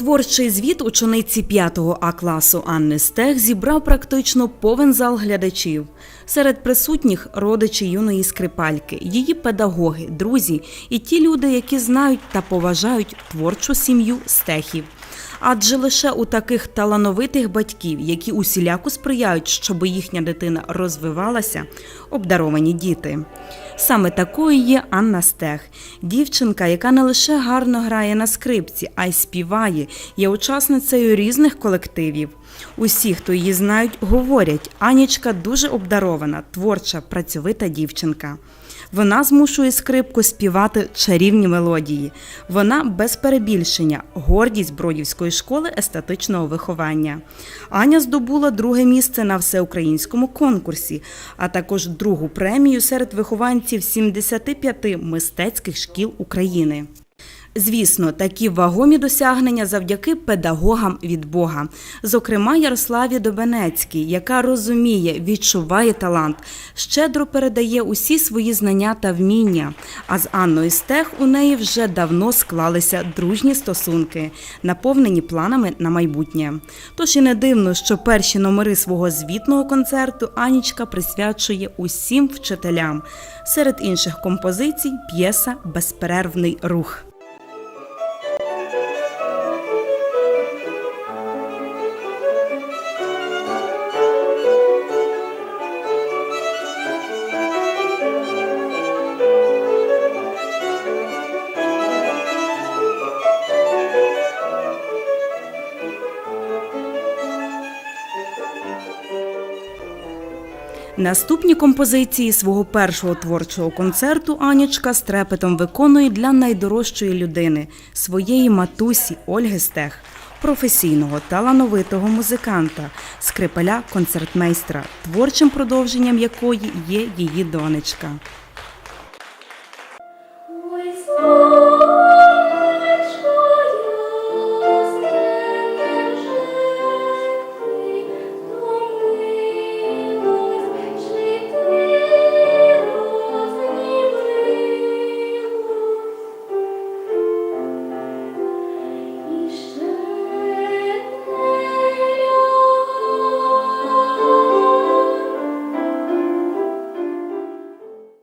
Творчий звіт учениці 5 А класу Анни Стех зібрав практично повен зал глядачів. Серед присутніх родичі юної скрипальки, її педагоги, друзі і ті люди, які знають та поважають творчу сім'ю стехів. Адже лише у таких талановитих батьків, які усіляко сприяють, щоб їхня дитина розвивалася, обдаровані діти. Саме такою є Анна Стех, дівчинка, яка не лише гарно грає на скрипці, а й співає, є учасницею різних колективів. Усі, хто її знають, говорять, Анічка дуже обдарована, творча, працьовита дівчинка. Вона змушує скрипку співати чарівні мелодії. Вона без перебільшення, гордість Бродівської школи естетичного виховання. Аня здобула друге місце на всеукраїнському конкурсі, а також другу премію серед вихованців 75 мистецьких шкіл України. Звісно, такі вагомі досягнення завдяки педагогам від Бога, зокрема Ярославі Добенецькій, яка розуміє, відчуває талант, щедро передає усі свої знання та вміння. А з Анною Стех у неї вже давно склалися дружні стосунки, наповнені планами на майбутнє. Тож і не дивно, що перші номери свого звітного концерту Анічка присвячує усім вчителям. Серед інших композицій п'єса Безперервний рух. Наступні композиції свого першого творчого концерту Анічка з трепетом виконує для найдорожчої людини своєї матусі Ольги Стех, професійного талановитого музиканта, скрипаля концертмейстра, творчим продовженням якої є її донечка.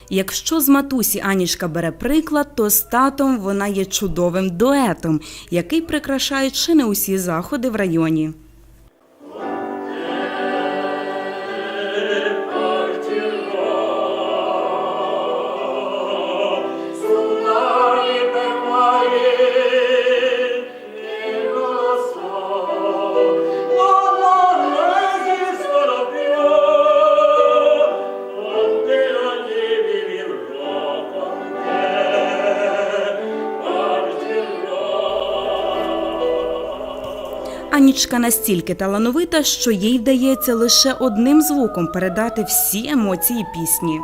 Якщо з матусі Анішка бере приклад, то з татом вона є чудовим дуетом, який прикрашає чи не усі заходи в районі. Анічка настільки талановита, що їй вдається лише одним звуком передати всі емоції пісні.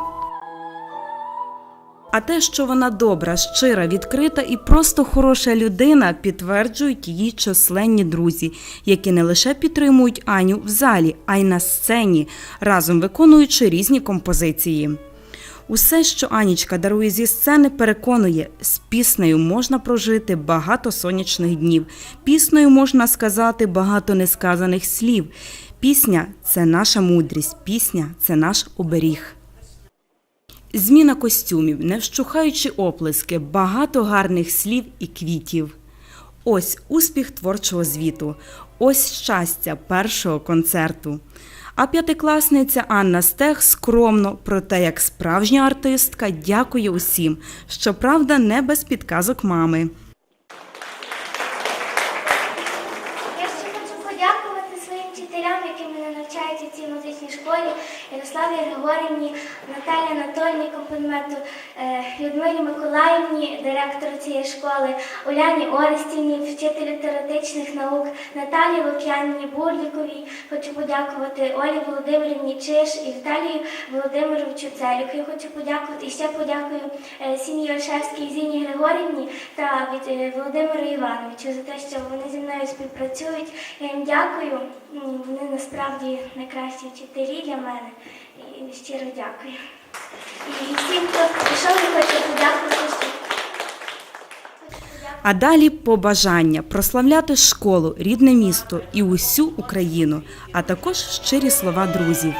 А те, що вона добра, щира, відкрита і просто хороша людина, підтверджують її численні друзі, які не лише підтримують Аню в залі, а й на сцені, разом виконуючи різні композиції. Усе, що Анічка дарує зі сцени, переконує, з піснею можна прожити багато сонячних днів. Піснею можна сказати багато несказаних слів. Пісня це наша мудрість, пісня це наш оберіг. Зміна костюмів, не вщухаючи оплески, багато гарних слів і квітів. Ось успіх творчого звіту, ось щастя першого концерту. А п'ятикласниця Анна Стех скромно, проте як справжня артистка, дякує усім, щоправда, не без підказок мами. Я ще хочу подякувати своїм вчителям, які мене навчають у цій музичній школі, Ярославі Григорівні, Наталі Анатольні компоненту, Людмилі Миколаївні, директору цієї школи, Уляні Орестівні, вчителю теоретичних наук, Наталі Лук'янині Бурліковій. Хочу подякувати Олі Володимирівні Чиш і Віталію Володимировичу Целюк. Я хочу подякувати і ще подякую е, сім'ї Ольшевській Зіні Григорівні та е, Володимиру Івановичу за те, що вони зі мною співпрацюють. Я їм дякую. Вони насправді найкращі вчителі для мене. І щиро дякую. І всім, хто прийшов, я хочу подякувати А далі побажання прославляти школу, рідне місто і усю Україну, а також щирі слова друзів.